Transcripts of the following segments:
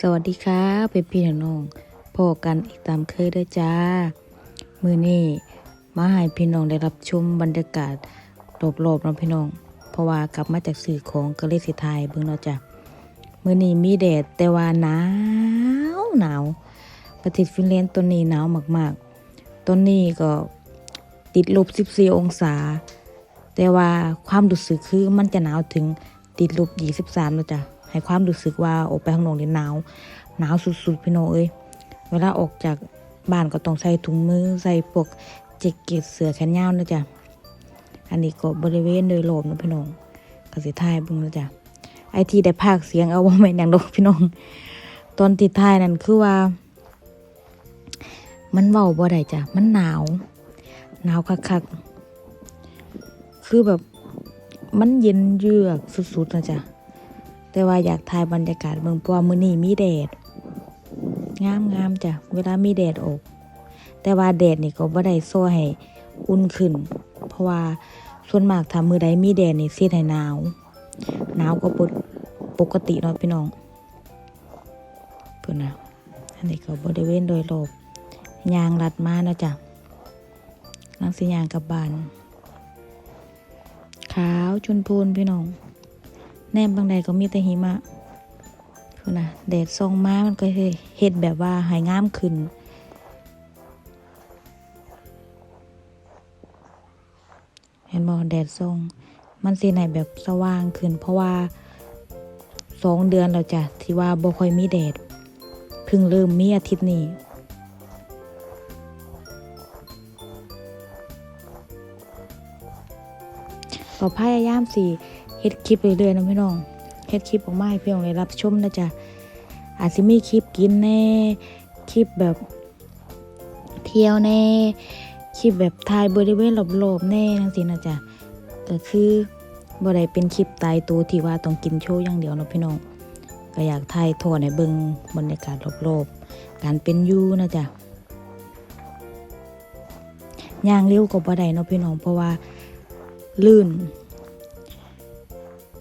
สวัสดีค่ะเป็นพี่น้องพอกันอีกตามเคยด้อจ้า มือนี้มาให้พี่น้องได้รับชมบรรยากาศรอบๆเนาะพี่น้อง เพราะว่ากลับมาจากสื่อของก็เลสิทายเบิ่งเนาะจ้ะมือนี้มีแดดแต่ว่าหนาวหนาวประเทศฟินแลนด์ตอนนี้หนาวมากๆตอนนี้ก็ติดลบ14องศา แต่ว่าความรู้สึกคือมันจะหนาวถึงติดลบ23แล้วจ้ะ ให้ความรู้สึกว่าออกไปข้างนอกเนี่ยหนาวหนาวสุดๆพี่น้องเอ้ยเวลาออกจากบ้านก็ต้องใส่ถุงมือใส่พวกแจ็คเก็ตเสื้อแขนยาวนะจ๊ะอันนี้ก็บริเวณโดยรอบนะพี่น้องกสิถ่ายบิ่งนะจ๊ะไอที่ได้พากย์เสียงเอาว่าแม่นอย่างดอกพี่น้อง ตอนที่ถ่ายนั่นคือว่า มันเว้าบ่ได้จ้ะมันหนาวหนาวคักๆคือแบบมันเย็นเยือกสุดๆนะจ๊ะ แต่ว่าอยากถ่ายบรรยากาศเมืองเพราะว่ามื้อนี้มีแดดงามงามจ้ะเวลามีแดดออก แต่ว่าแดดนี่ก็บ่ได้โซ่ให้อุ่นขึ้น เพราะว่าส่วนมากถ้ามือใดมีแดดนี่สิให้หนาวหนาวก็ปกปกติเนาะพี่น้องเพิ่อนน่ะอันนี้ก็บริเวณโดยรอบยางลัดมาเนาะจ้ะลังสิยางกับบานขาวชนพูนพี่น้อง แนมบางใดก็มีแต่หิมะคือนะแดดส่องมามันก็เฮ็ดแบบว่าหายงามขึ้น เห็นบ่แดดส่องมันสิไหนแบบสว่างขึ้น เพราะว่าสองเดือนแล้วจ้ะที่ว่าบ่ค่อยมีแดดเพิ่งเริ่มมีอาทิตย์นี้ก็พยายามสิ เฮ็ดคลิปเรื่อยๆนะพี่น้องเฮ็ดคลิปออกมาให้พี่น้องได้รับชมนะจ๊ะอาจสิมีคลิปกินแน่คลิปแบบ เที่ยวแน่คลิปแบบถ่ายบริเวณรอบๆแน่จังซี่นะจ๊ะก็คือบ่ได้เป็นคลิปตายตัวที่ว่าต้องกินโชว์อย่างเดียวนะพี่น้องก็อยากถ่ายทอดให้เบิ่งบรรยากาศรอบๆการเป็นอยู่นะจ๊ะย่างเร็วก็บ่ได้เนาะพี่น้องเพราะว่าลื่น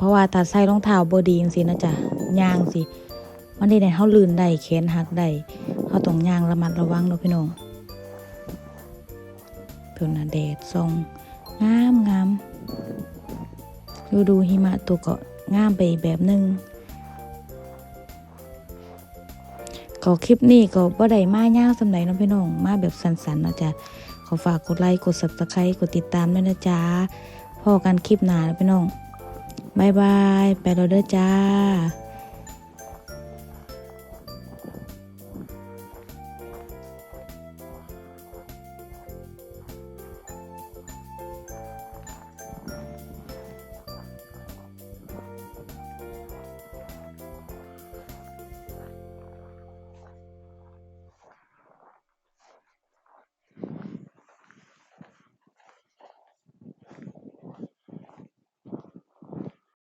เพราะว่าถ้าใส่รองเท้าบดีจังซี่นะจ๊ะยางสิมันได้ให้เฮาลื่นได้แขนหักได้เฮาต้องยางระมัดระวังเนาะพี่น้องเพิ่นนะแดดส่องงามงามดูดูหิมะตัวก็งามไปแบบหนึงก็คลิปนี้ก็บ่ได้มายาวสำใดเนาะพี่น้องมาแบบสั้นๆนะจ๊ะขอฝากกดไลค์กด subscribe กดติดตามด้วยนะจ๊ะพอกันคลิปหน้านะพี่น้อง บายบาย ไปรอเด้อจ้า